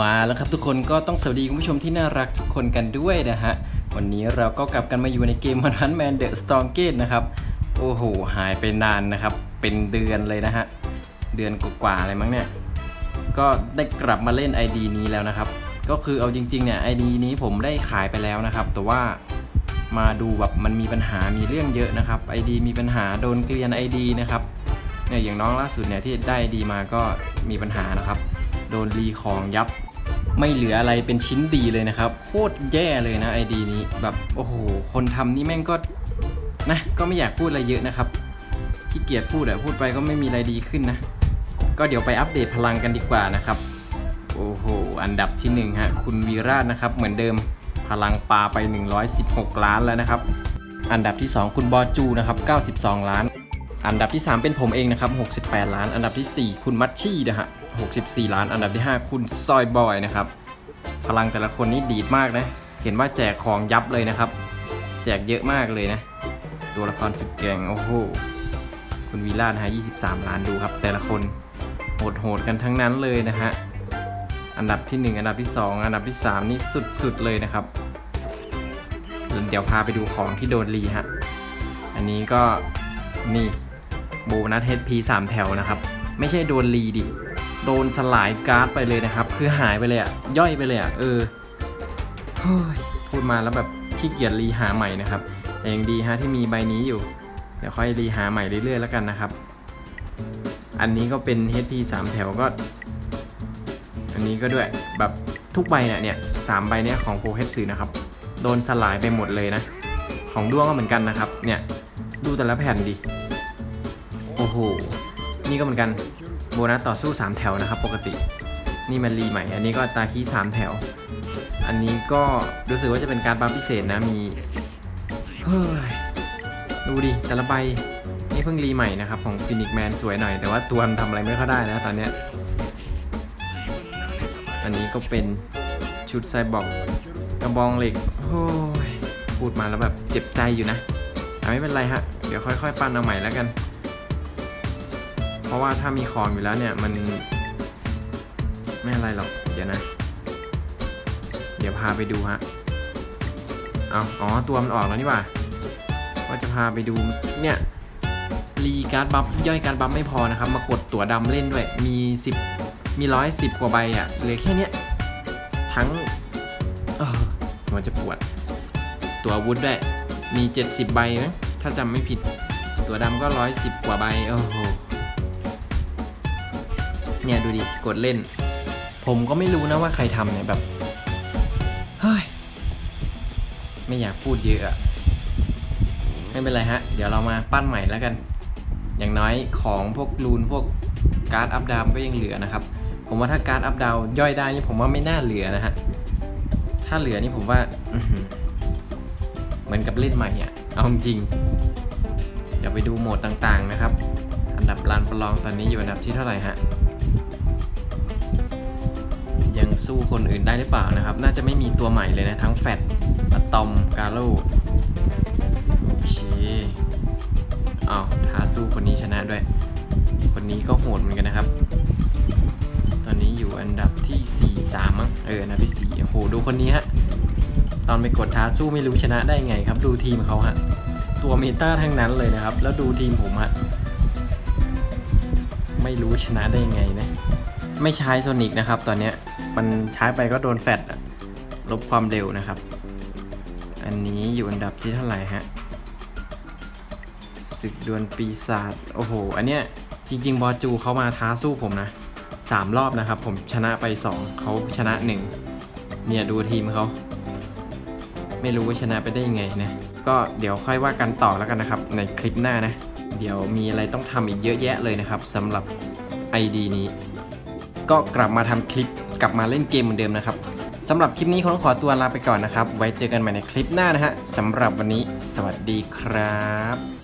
มาแล้วครับทุกคนก็ต้องสวัสดีคุณผู้ชมที่น่ารักทุกคนกันด้วยนะฮะ วันนี้เราก็กลับกันมาอยู่ในเกม Man Hunt Man The Strongest นะครับ โอ้โห หายไปนานนะครับ เป็นเดือนเลยนะฮะ เดือนกว่าๆอะไรมั้งเนี่ย ก็ได้กลับมาเล่น ID นี้แล้วนะครับ ก็คือเอาจริงๆเนี่ย ID นี้ผมได้ขายไปแล้วนะครับ แต่ว่ามาดูแบบมันมีปัญหามีเรื่องเยอะนะครับ ID มีปัญหาโดนเกลียน ID นะครับเนี่ยอย่างน้องล่าสุดเนี่ยที่ได้ ID มาก็มีปัญหานะครับ โดนรีของยับ ไม่เหลืออะไรเป็นชิ้นดีเลยนะครับ โคตรแย่เลยนะ ID นี้แบบโอ้โห คนทำนี่แม่งก็นะก็ไม่อยากพูดอะไรเยอะนะครับขี้เกียจพูดอะพูดไปก็ไม่มีอะไรดีขึ้นนะ ก็เดี๋ยวไปอัปเดตพลังกันดีกว่านะครับ โอ้โห อันดับที่หนึ่งฮะ คุณวีราชนะครับ เหมือนเดิมพลังปลาไป 116 ล้านแล้วนะครับ อันดับที่ 2 คุณบอจูนะครับ 92 ล้าน อันดับที่ 3 เป็นผมเองนะครับ 68 ล้าน อันดับทีสี่4 คุณมัชชี่นะฮะ 64 ล้านอันดับที่ 5 คุณซอยบอยนะครับ พลังแต่ละคนนี่ดีดมากนะ เห็นว่าแจกของยับเลยนะครับ แจกเยอะมากเลยนะ ตัวละครสุดเก่งโอ้โห คุณวีรานะฮะ23 ล้านดูครับ แต่ละคนโหดๆกันทั้งนั้นเลยนะฮะ อันดับที่ 1 อันดับที่ 2 อันดับที่ 3 นี่สุดๆเลยนะครับ เดี๋ยวพาไปดูของที่โดนรีฮะ อันนี้ก็นี่โบนัส HP 3 แถวนะครับ ไม่ใช่โดนรีดิ โดนสลายการ์ดไปเลยนะครับ คือหายไปเลยอะย่อยไปเลยอะเออพูดมาแล้วแบบขี้เกียจรีหาใหม่นะครับ แต่ยังดีฮะที่มีใบนี้อยู่ เดี๋ยวค่อยรีหาใหม่เรื่อยๆแล้วกันนะครับ อันนี้ก็เป็น HP 3 แถวก็ อันนี้ก็ด้วยแบบทุกใบเนี่ยเนี่ยสามใบเนี่ยของโปรเฮดสื่อนะครับ โดนสลายไปหมดเลยนะ ของด้วงก็เหมือนกันนะครับ เนี่ยดูแต่ละแผ่นดิ โอ้โห นี่ก็เหมือนกัน โบนัสต่อสู้ 3 แถวนะครับ ปกติ นี่มันรีใหม่ อันนี้ก็ตาคี3แถว อันนี้ก็รู้สึกว่าจะเป็นการบัฟพิเศษนะ มี เฮ้ย ดูดิ แต่ละใบ นี่เพิ่งรีใหม่นะครับ ของฟินิกแมนสวยหน่อย แต่ว่าตัวมันทำอะไรไม่ค่อยได้นะตอนเนี้ย อันนี้ก็เป็นชุดไซบอร์กกระบองเหล็กโอ้ยพูดมาแล้วแบบเจ็บใจอยู่นะแต่ไม่เป็นไรฮะ เดี๋ยวค่อยๆ ปั้นเอาใหม่แล้วกัน ราะว่าถ้ามีของอยู่แล้วเนี่ยมัน ไม่อะไรหรอก เดี๋ยวนะ เดี๋ยวพาไปดูฮะ เอาอ๋อ ตัวมันออกแล้วนี่ว่าว่าจะพาไปดูเนี่ยรีการ์ดบัฟย่อยการ์ดบัฟไม่พอนะครับ มากดตัวดำเล่นด้วย มี 10 มีร้อยสิบกว่าใบอะ่ะเหลือแค่เนี้ยทั้งเออหัวจะปวด ตัววุธด้วย มี 70 ใบมั้งถ้าจำไม่ผิด ตัวดำก็ 110 กว่าใบ โอ้โห เนี่ยดูดิกดเล่น ผมก็ไม่รู้นะว่าใครทำเนี่ยแบบเฮ้ยไม่อยากพูดเยอะไม่เป็นไรฮะ เดี๋ยวเรามาปั้นใหม่แล้วกัน อย่างน้อยของพวกรูนพวกการ์ดอัพดาวก็ยังเหลือนะครับ ผมว่าถ้าการ์ดอัพดาวย่อยได้นี่ผมว่าไม่น่าเหลือนะฮะถ้าเหลือนี่ผมว่าเหมือนกับเล่นใหม่อะ่ะเอาจริงเดี๋ยวไปดูโหมดต่างๆนะครับ อันดับลานประลองตอนนี้อยู่อันดับที่เท่าไหร่ฮะ สู้คนอื่นได้หรือเปล่านะครับ น่าจะไม่มีตัวใหม่เลยนะ ทั้งแฟตอะตอมกาโลโอเคเอาท้าสู้คนนี้ชนะด้วย คนนี้ก็โหดเหมือนกันนะครับ ตอนนี้อยู่อันดับที่ 4 3 มั้ง เอออันดับที่ 4 โอ้โห ดูคนนี้ฮะ ตอนไปกดท้าสู้ไม่รู้ชนะได้ไงครับ ดูทีมเขาฮะ ตัวเมตาทั้งนั้นเลยนะครับ แล้วดูทีมผมฮะ ไม่รู้ชนะได้ไงนะ ไม่ใช้โซนิกนะครับ ตอนนี้มันใช้ไปก็โดนแฟดลบความเร็วนะครับ อันนี้อยู่อันดับที่เท่าไหร่ฮะศึกดวลปีศาจโอ้โห อันเนี้ยจริง ๆ บอจูเขามาท้าสู้ผมนะสามรอบนะครับ ผมชนะไป2เขาชนะ1เนี่ยดูทีมเขาไม่รู้ว่าชนะไปได้ยังไงนะก็เดี๋ยวค่อยว่ากันต่อแล้วกันนะครับ ในคลิปหน้านะ เดี๋ยวมีอะไรต้องทำอีกเยอะแยะเลยนะครับสำหรับ ID นี้ ก็กลับมาทำคลิปกลับมาเล่นเกมเหมือนเดิมนะครับสำหรับคลิปนี้ผมขอตัวลาไปก่อนนะครับ ไว้เจอกันใหม่ในคลิปหน้านะฮะสำหรับวันนี้ สวัสดีครับ